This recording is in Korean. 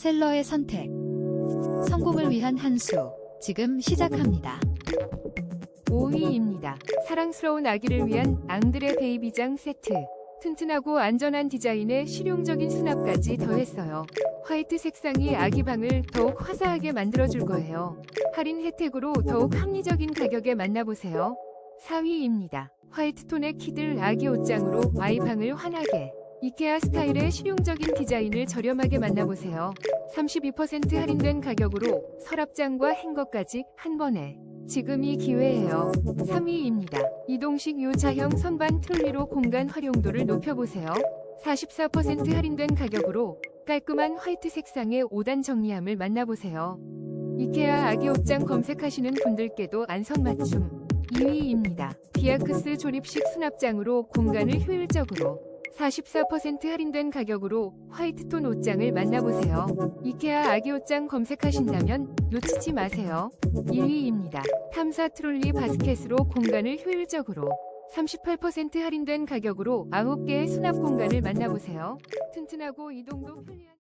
셀러의 선택. 성공을 위한 한 수. 지금 시작합니다. 5위입니다. 사랑스러운 아기를 위한 앙드레 베이비장 세트. 튼튼하고 안전한 디자인에 실용적인 수납까지 더했어요. 화이트 색상이 아기 방을 더욱 화사하게 만들어줄 거예요. 할인 혜택으로 더욱 합리적인 가격에 만나보세요. 4위입니다. 화이트 톤의 키들 아기 옷장으로 아이 방을 환하게. 이케아 스타일의 실용적인 디자인을 저렴하게 만나보세요. 32% 할인된 가격으로 서랍장과 행거까지 한 번에. 지금이 기회예요. 3위입니다. 이동식 요자형 선반 트롤리로 공간 활용도를 높여보세요. 44% 할인된 가격으로 깔끔한 화이트 색상의 5단 정리함을 만나보세요. 이케아 아기 옷장 검색하시는 분들께도 안성맞춤 2위입니다. 비아크스 조립식 수납장으로 공간을 효율적으로 44% 할인된 가격으로 화이트톤 옷장을 만나보세요. 이케아 아기 옷장 검색하신다면 놓치지 마세요. 1위입니다. 탐사 트롤리 바스켓으로 공간을 효율적으로 38% 할인된 가격으로 9개의 수납 공간을 만나보세요. 튼튼하고 이동도 편리한